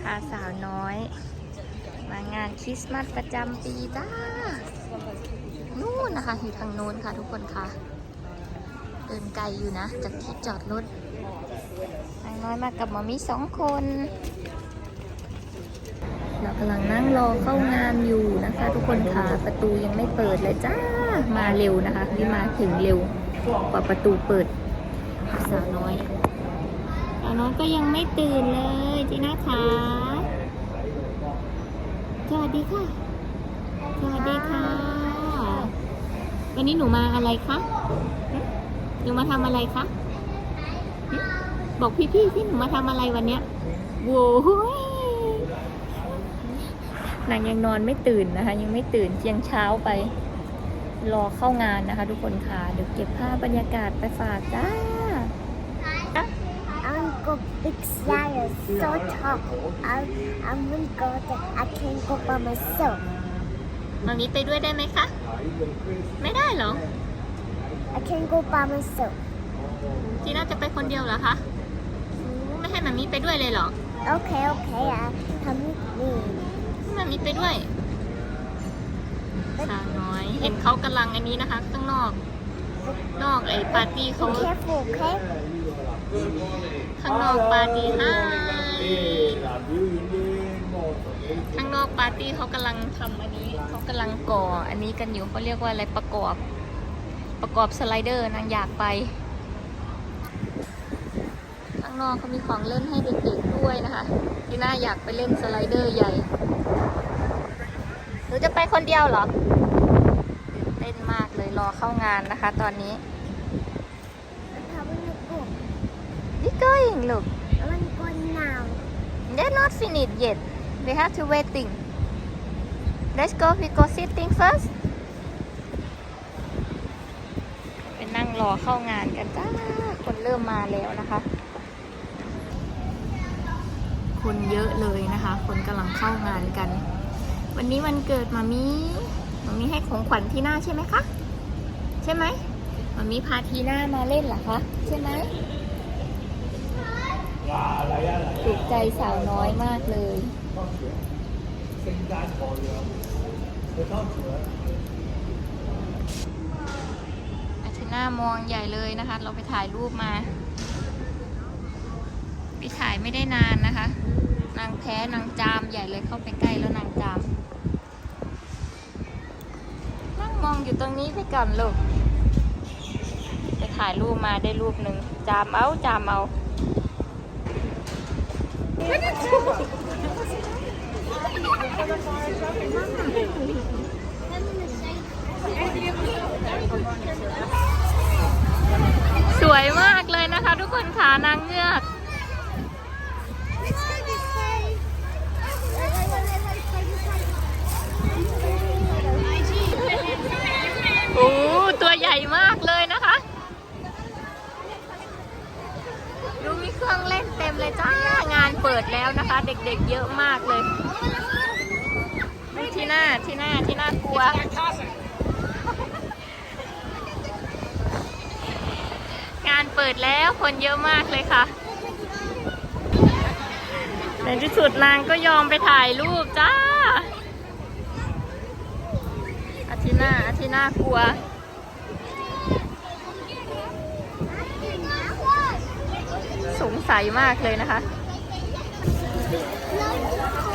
พาสาวน้อย มางานคริสต์มาสประจำปีจ้า นู่นนะคะ อยู่ทางโน้นค่ะทุกคนค่ะ เดินไกลอยู่นะ จากที่จอดรถนางน้อยมากับหมอมี่สองคน เรากำลังนั่งรอเข้างานอยู่นะคะ ทุกคนค่ะ ประตูยังไม่เปิดเลยจ้า มาเร็วนะคะนี่มาถึงเร็วกว่าประตูเปิดสาวน้อยสาวน้อยก็ยังไม่ตื่นเลยจีน่าคะ ดีค่ะ สวัสดีค่ะ วันนี้หนูมาอะไรคะหึหนูมาทำอะไรคะหึบอกพี่ๆที่หนูมาทำอะไรวันเนี้ยโว้ยนางยังนอนไม่ตื่นนะคะ ยังไม่ตื่นยังเช้าไป รอเข้างานนะคะ ทุกคนค่ะ เดี๋ยวเก็บภาพบรรยากาศไปฝากจ้า I'm go big flyer so tall. I'm I'm gonna go there. I can't go by myself. มามีไปด้วยได้ไหมคะ ไม่ได้เหรอ I can't go by myself. จีน่าจะไปคนเดียวเหรอคะโอ้ไม่ให้มามีไปด้วยเลยเหรอ Okay, okay. I come with me. ให้มามีไปด้วยสาวน้อย เห็นเขากำลังอันนี้นะคะ ข้างนอก นอกไอ้ปาร์ตี้เขา Be careful, okay? ข้างนอกปาร์ตี้ให้ข้างนอกปาร์ตี้เขากำลังทำอันนี้เขากำลังก่ออันนี้กันอยู่เขาเรียกว่าอะไรประกอบ ประกอบสไลเดอร์นางอยากไป ข้างนอกเขามีของเล่นให้เด็กๆด้วยนะคะที่น่าอยากไปเล่นสไลเดอร์ใหญ่หนูจะไปคนเดียวเหรอตื่นเต้นมากเลยรอเข้างานนะคะ ตอนนี้ How will you go? นี่ going look I want to go now. They're not finished yet. We have to waiting. Let's go. We go sitting first. เป็นนั่งรอเข้างานกันจ้า คนเริ่มมาแล้วนะคะ คนเยอะเลยนะคะ คนกำลังเข้างานกัน วันนี้วันเกิดมามีมามีให้ของขวัญทีน่าใช่ไหมคะ ใช่ไหมมามีพาทีน่ามาเล่นเหรอคะ ใช่ไหม ถูกใจสาวน้อยมากเลยอาทิน่ามองใหญ่เลยนะคะ เราไปถ่ายรูปมา ไปถ่ายไม่ได้นานนะคะ นางแพ้นางจามใหญ่เลยเข้าไปใกล้แล้วนางจาม นั่งมองอยู่ตรงนี้ไปก่อนลูก ไปถ่ายรูปมาได้รูปหนึ่งจามเอาจามเอา สวยมากเลยนะคะทุกคนขานางเงือก โอ้ตัวใหญ่มากเลยนะคะ ดูมีเครื่องเล่นเต็มเลยจ้างานเปิ ดแล้วนะคะ เด็กๆเยอะมากเลยที่หน้าที่หน้าที่หน่ากลัว งานเปิดแล้วคนเยอะมากเลยค่ะในที่สุดนางก็ยอมไปถ่ายรูปจ้าอาทิน่าอาทิน่ากลัวสงสัยมากเลยนะคะ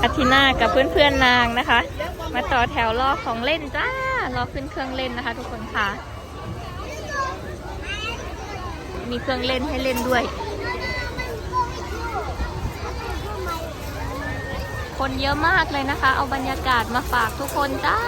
อาทิน่ากับเพื่อนๆนางนะคะ มาต่อแถวรอของเล่นจ้ารอขึ้นเครื่องเล่นนะคะ ทุกคนค่ะ มีเครื่องเล่นให้เล่นด้วย คนเยอะมากเลยนะคะ เอาบรรยากาศมาฝากทุกคนจ้า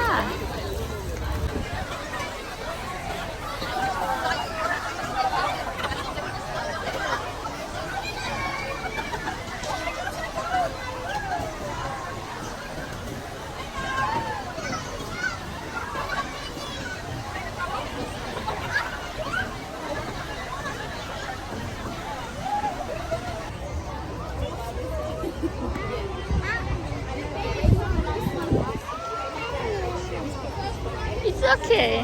Okay.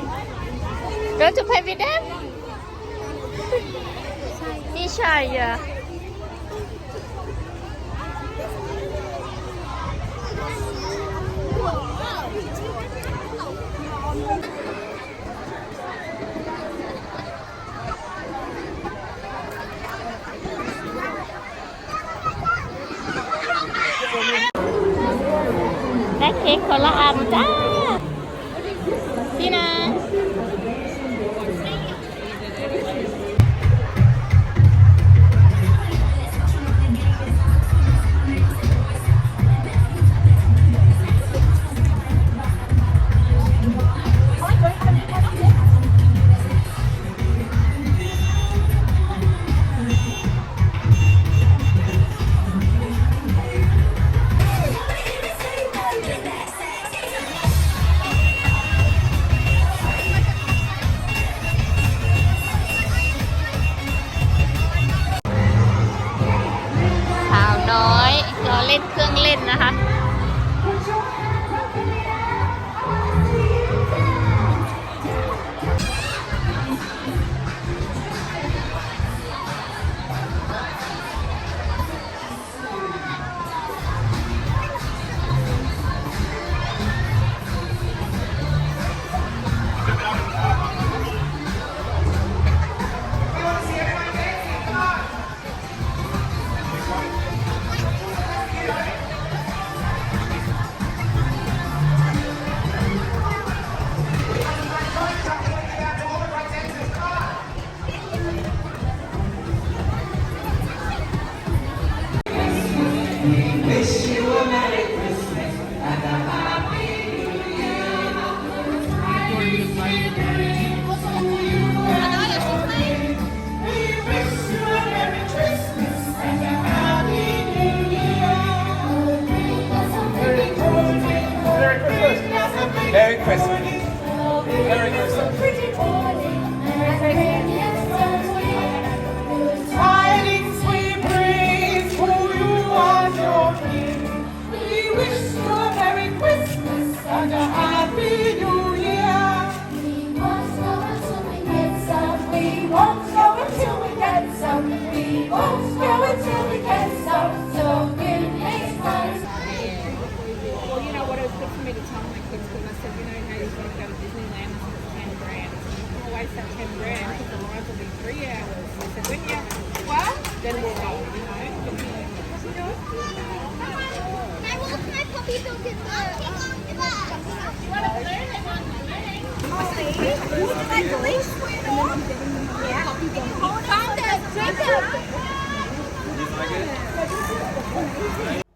Go to play with them? Ishaya. Back here, Kola Amda.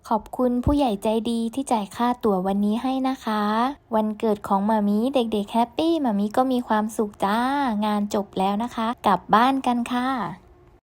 ขอบคุณผู้ใหญ่ใจดีที่จ่ายค่าตั๋ววันนี้ให้นะคะ วันเกิดของมามีเด็กๆแฮปปี้มามีก็มีความสุขจ้างานจบแล้วนะคะ กลับบ้านกันค่ะ